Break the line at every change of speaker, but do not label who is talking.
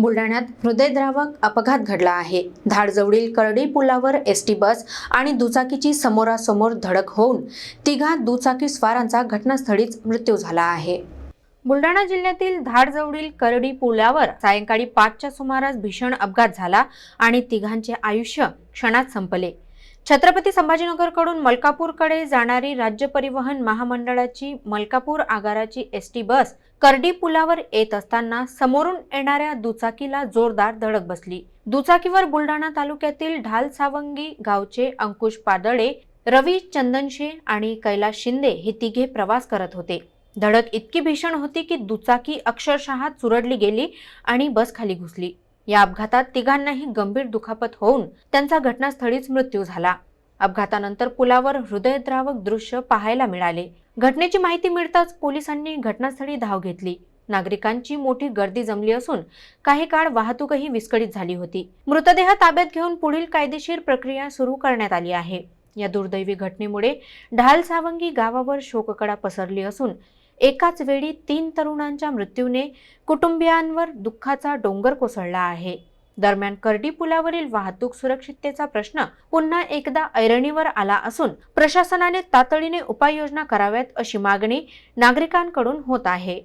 बुलढाण्यात हृदयद्रावक अपघात घडला आहे. धाडजवळील करडी पुलावर एस टी बस आणि दुचाकीची समोरासमोर धडक होऊन तिघा दुचाकी स्वारांचा घटनास्थळीच मृत्यू झाला आहे. बुलढाणा जिल्ह्यातील धाडजवळील करडी पुलावर सायंकाळी पाचच्या सुमारास भीषण अपघात झाला आणि तिघांचे आयुष्य क्षणात संपले. छत्रपती संभाजीनगरकडून मलकापूरकडे जाणारी राज्य परिवहन महामंडळाची मलकापूर आगाराची एस टी बस करडी पुलावर येत असताना समोरून येणाऱ्या दुचाकीला जोरदार धडक बसली. दुचाकीवर बुलढाणा तालुक्यातील ढाल सावंगी गावचे अंकुश पादळे रवी चंदनशे आणि कैलास शिंदे हे तिघे प्रवास करत होते. धडक इतकी भीषण होती की दुचाकी अक्षरशः चुरडली गेली आणि बस खाली घुसली. या अपघातात तिघांनाही गंभीर दुखापत होऊन त्यांचा घटनास्थळीच मृत्यू झाला. अपघातानंतर पुलावर हृदयद्रावक दृश्य पाहायला मिळाले. घटनेची माहिती मिळताच पोलिसांनी घटनास्थळी धाव घेतली. नागरिकांची मोठी गर्दी जमली असून काही काळ वाहतूकही विस्कळीत झाली होती. मृतदेह ताब्यात घेऊन पुढील कायदेशीर प्रक्रिया सुरू करण्यात आली आहे. या दुर्दैवी घटनेमुळे ढाल सावंगी गावावर शोककडा पसरली असून एकाच वेळी तीन तरुणांच्या मृत्यूने कुटुंबियांवर दुःखाचा डोंगर कोसळला आहे. दरम्यान करडी पुलावरील वाहतूक सुरक्षिततेचा प्रश्न पुन्हा एकदा ऐरणीवर आला असून प्रशासनाने तातडीने उपाययोजना कराव्यात अशी मागणी नागरिकांकडून होत आहे.